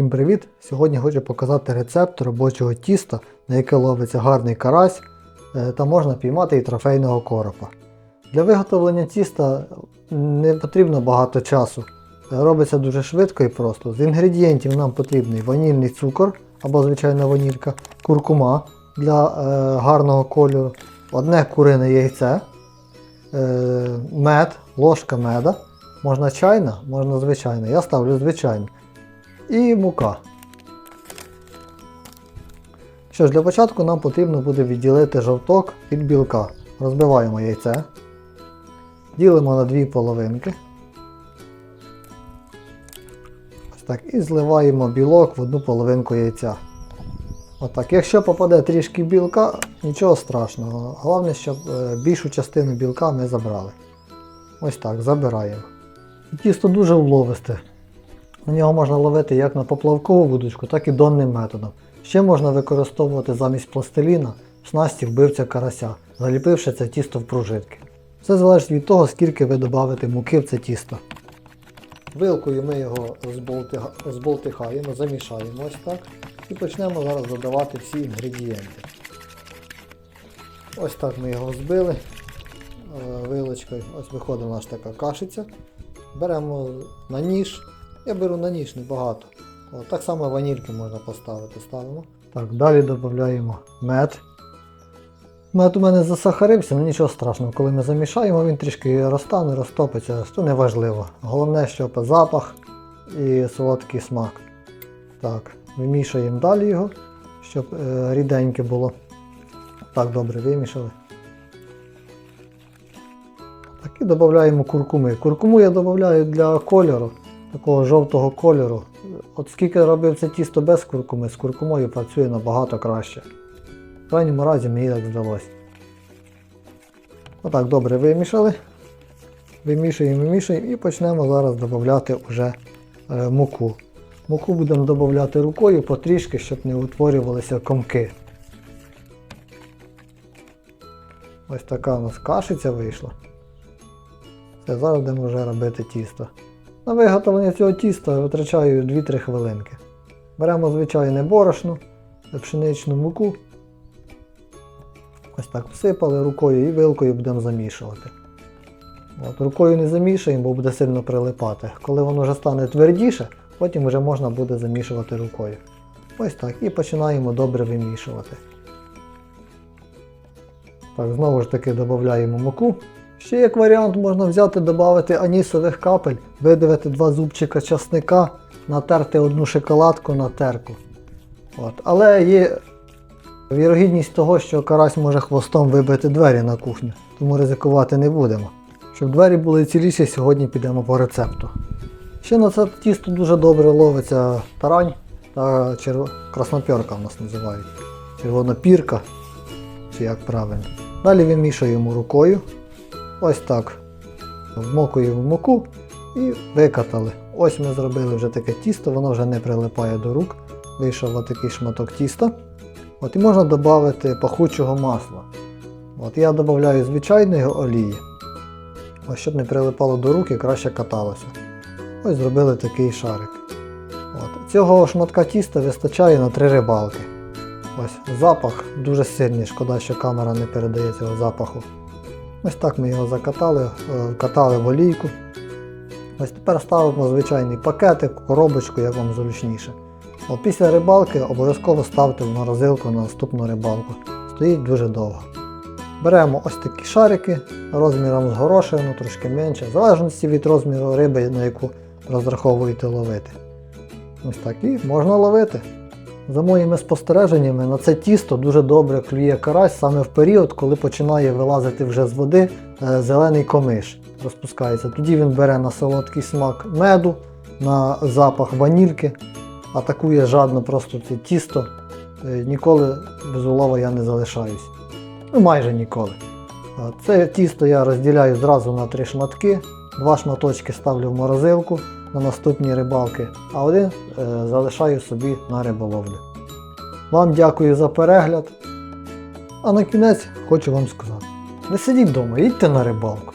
Всім привіт! Сьогодні хочу показати рецепт робочого тіста, на яке ловиться гарний карась е, та можна піймати і трофейного коропа. Для виготовлення тіста не потрібно багато часу. Е, Робиться дуже швидко і просто. З інгредієнтів нам потрібний ванільний цукор або звичайна ванілька, куркума для е, гарного кольору, одне курине яйце, мед, ложка меда. Можна чайна, можна звичайна. Я ставлю звичайну і мука. Що ж, для початку нам потрібно буде відділити жовток від білка. Розбиваємо яйце, ділимо на дві половинки. Ось так, і зливаємо білок в одну половинку яйця. Отак. Якщо попаде трішки білка, нічого страшного. Головне, щоб е, більшу частину білка ми забрали. Ось так, забираємо. Тісто дуже вловисте. На нього можна ловити як на поплавкову вудочку, так і донним методом. Ще можна використовувати замість пластиліна в снасті вбивця карася, заліпивши це тісто в пружитки. Все залежить від того, скільки ви додавите муки в це тісто. Вилкою ми його зболтихаємо, замішаємо ось так. І почнемо зараз додавати всі інгредієнти. Ось так ми його збили е, вилочкою. Ось виходить наша така кашиця. Беремо на ніж. Я беру на ніж небагато. От, так само ванільки можна поставити. Ставимо. Так, далі додаємо мед. Мед у мене засахарився, але нічого страшного. Коли ми замішаємо, він трішки розтане, розтопиться, то не важливо. Головне, щоб запах і солодкий смак. Так, вимішуємо далі його, щоб е, ріденьке було. Так, добре, вимішали. Так і додаємо куркуми. Куркуму я додаю для кольору, такого жовтого кольору. От скільки робив це тісто без куркуми, з куркумою працює набагато краще. В крайньому разі мені так здалося. Отак добре вимішали. Вимішуємо, вимішуємо і почнемо зараз додати вже е, муку. Муку будемо додати рукою потрішки, щоб не утворювалися комки. Ось така у нас кашиця вийшла. Все, зараз будемо вже робити тісто. На виготовлення цього тіста витрачаю 2-3 хвилинки. Беремо звичайне борошно, пшеничну муку. Ось так всипали рукою і вилкою будемо замішувати. От, рукою не замішуємо, бо буде сильно прилипати. Коли воно вже стане твердіше, потім вже можна буде замішувати рукою. Ось так. І починаємо добре вимішувати. Так, знову ж таки додаємо муку. Ще як варіант можна взяти, додати анісових капель, видавити два зубчика часника, натерти одну шоколадку на терку. От. Але є вірогідність того, що карась може хвостом вибити двері на кухню, тому ризикувати не будемо. Щоб двері були ціліші, сьогодні підемо по рецепту. Ще на це тісто дуже добре ловиться тарань та черв... краснопьорка в нас називають. Червонопірка, чи як правильно. Далі вимішуємо рукою. Ось так. Вмокуємо в муку і викатали. Ось ми зробили вже таке тісто, воно вже не прилипає до рук. Вийшов отакий шматок тіста. От І можна додати пахучого масла. От Я додаю звичайної олії. Ось щоб не прилипало до рук і краще каталося. Ось зробили такий шарик. От. Цього шматка тіста вистачає на три рибалки. Ось запах дуже сильний, шкода, що камера не передає цього запаху. Ось так ми його закатали, е, катали в олійку. Ось тепер ставимо звичайний пакетик, коробочку, як вам зручніше. От після рибалки обов'язково ставте в морозилку на наступну рибалку. Стоїть дуже довго. Беремо ось такі шарики розміром з горошину, трошки менше, в залежності від розміру риби, на яку розраховуєте ловити. Ось так і можна ловити. За моїми спостереженнями, на це тісто дуже добре клює карась саме в період, коли починає вилазити вже з води е, зелений комиш. Розпускається. Тоді він бере на солодкий смак меду, на запах ванільки, атакує жадно просто це тісто. Е, Ніколи без улова я не залишаюсь. Ну майже ніколи. Це тісто я розділяю зразу на три шматки. Два шматочки ставлю в морозилку на наступні рибалки, а один е, залишаю собі на риболовлю. Вам дякую за перегляд. А на кінець хочу вам сказати: не сидіть вдома, їдьте на рибалку.